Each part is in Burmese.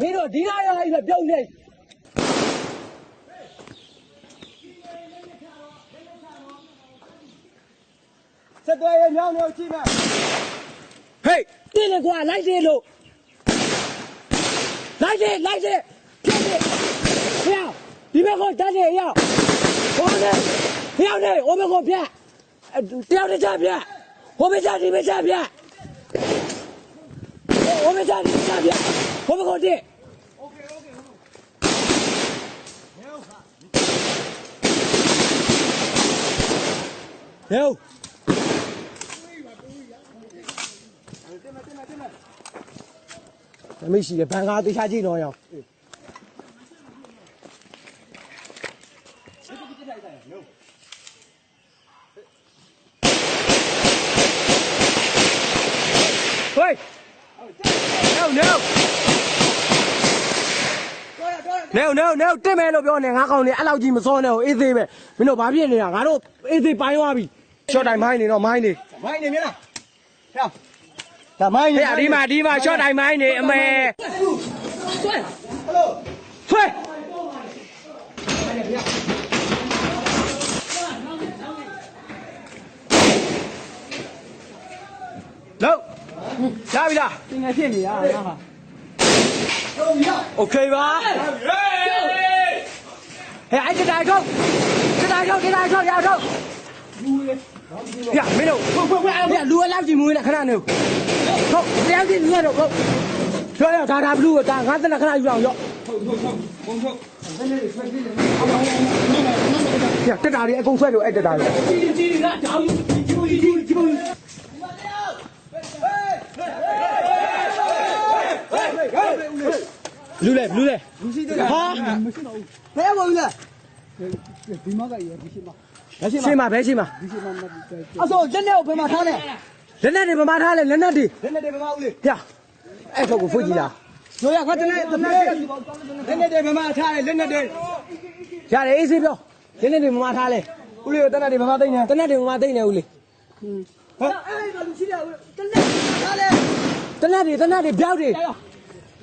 မင်းတို့ဒီနားရလိုက်ပြုတ်နေဆက်သွယ်ရမြောင်းနေကြည့်မယ်ဟေးတင်းလေကွာလိုက်တယ်လို့လိုက်တယ်လိုက်တယ်ဖြတ်တယ်ဖျောက်ဒီဘက်ကိုတက်တယ်ရောက်ဟိုနေဖျောက်နေဟိုဘက်ကိုဖြတ်အဲ့တယောက်တစ်ချက်ဖြတ်ဟိုဘက်ချက်ဒီဘက်ချက်ဖြတ်ဟိုဘက်ချက်ဒီဘက်ချက်ဖြတ် 我不客气 okok 没有。进来进来进来还没洗的办都下了呀喂。No No no no တက်မယ်လို့ပြောနေငါကောင်နေအဲ့လောက်ကြီးမစောနဲ့ဟိုအေးသေးပဲမင်းတို့ဘာဖြစ်နေတာငါတို့အေးသေးပိုင်းသွားပြီရှော့တိုင်းမိုင်းနေတော့မိုင်းနေမိုင်းနေမြင်လားဟဲ့ဒါမိုင်းနေဟေးဒီမှာဒီမှာရှော့တိုင်းမိုင်းနေအမေဟယ်လိုဖွေးလောက်ရပြီလားတင်ငယ်ဖြစ်နေရတာဟာ Okay ပါဟဲ့အဲ့တိုင်ထုတ်တိုင်ထုတ်တိုင်ထုတ်ရအောင်ထုတ်ပြမင်းတို့ဟုတ်ဟုတ်ဟုတ်ပြလူလောက်ကြည့်မွေးလားခဏနေဟုတ်တရားကြည့်လူရတော့ဟုတ်ကျော်ရဒါဒါဘလူးကဒါငါးသက်ခဏယူအောင်ရော့ဟုတ်ဟုတ်ဟုတ်ဘုံဟုတ်ပြတက်တာတွေအကုန်ဆွဲလို့အဲ့တက်တာတွေကြီးကြီးကြီးကဒါကြီးကြီးကြီးကြီး လူလဲလူလဲမရှိသေးဟာမရှိတော့ဘူးဘယ်ဝင်လဲဒီမကရဒီရှိမရှင်းမှာဘဲရှင်းမှာဒီရှိမမအစောလက်နဲ့ဘယ်မှာထားလဲလက်နဲ့တွေဗမာထားလဲလက်နဲ့တွေလက်နဲ့ဘယ်မှာဦးလေပြအဲ့ထုတ်ကိုဖွင့်ကြည့်လားတို့ရခတ်တဲ့တဲ့လက်နဲ့ဘယ်မှာထားလဲလက်နဲ့တွေရတယ်အေးစေးပြောလက်နဲ့တွေဗမာထားလဲဦးလေးတက်တဲ့ဘယ်မှာသိနေတနက်တွေဗမာသိမ့်နေဦးလေဟမ်အဲ့ဒါလူရှိတယ်တက်တဲ့ထားလဲတနက်တွေတနက်တွေပြောက်တွေ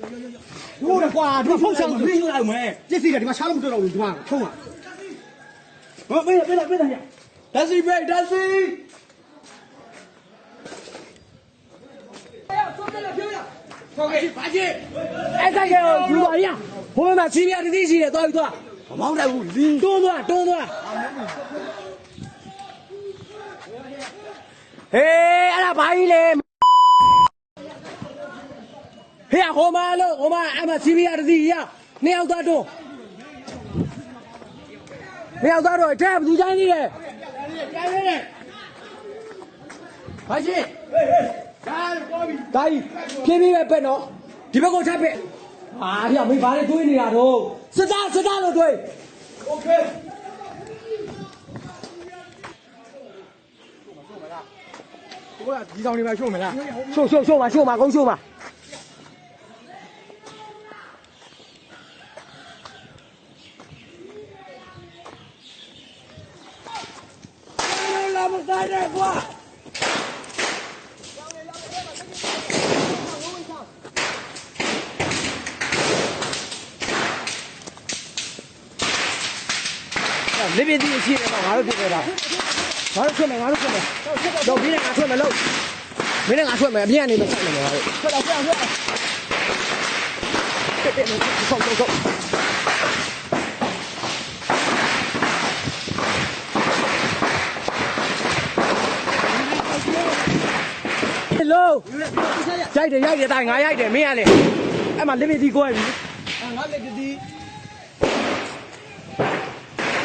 တို့ရကွာတို့ဖုန်းဆောင်ပြေးရအောင်မယ်ပြစ်စီတယ်ဒီမှာရှားလို့မတွေ့တော့ဘူးဒီမှာဖုန်းကဟောပေးပေးပေးတယ်ညဒါစီပေးဒါစီဟုတ်ကဲ့ပါကြီးအဲ့ဆိုင်ကလူပါရဟိုမှာစီးပြတတိရှိတယ်သွားပြီးသွားမမောင်းတယ်ဘူးလီတွန်းသွားတွန်းသွားဟေးအဲ့ဒါဘာကြီးလဲ ဟေးဟိုမှာလို့ဟိုမှာအဲ့မှာစီးပြတတိရနှစ်ယောက်သွားတွန်းနှစ်ယောက်သွားတော့အထက်ဘယ်သူချိုင်းနေလဲဘာကြီး ဒါပေါ်ပြီ ဒါကြီးဖြည်းဖြည်းပဲပက်နော်ဒီဘက်ကိုထပ်ပက်အာဒီကမင်းဘာလဲတွေးနေတာတော့စစ်သားစစ်သားလို့တွေး โอเคဘုရားဒီဆောင်နေမှာရှုံးမလား ရှို့ရှို့ရှို့ပါရှို့ပါကုန်း ရှို့ပါလာမတိုင်းနဲ့ကွာလေပြင်းတီးရှိတယ်တော့ငါတို့ဖြစ်နေတာငါတို့ထွက်မယ်ငါတို့ထွက်မယ်တော့မင်းနဲ့ငါထွက်မယ်လို့မင်းနဲ့ငါထွက်မယ်အပြင်ကနေမဆက်နဲ့ငါတို့ ထွက်တော့ပြန်ထွက် ဆောက်ဆောက်ဆောက်ဟယ် လုံးရိုက်တယ်ရိုက်တယ်တိုင်းငါရိုက်တယ်မင်းကလေအဲ့မှာ limit ဒီကိုရပြီငါလက်ဒီ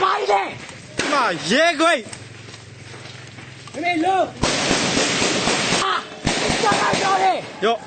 မိုက်တယ်မရေခွိမင်းလုံးအာစကားကြော်တယ်ရော့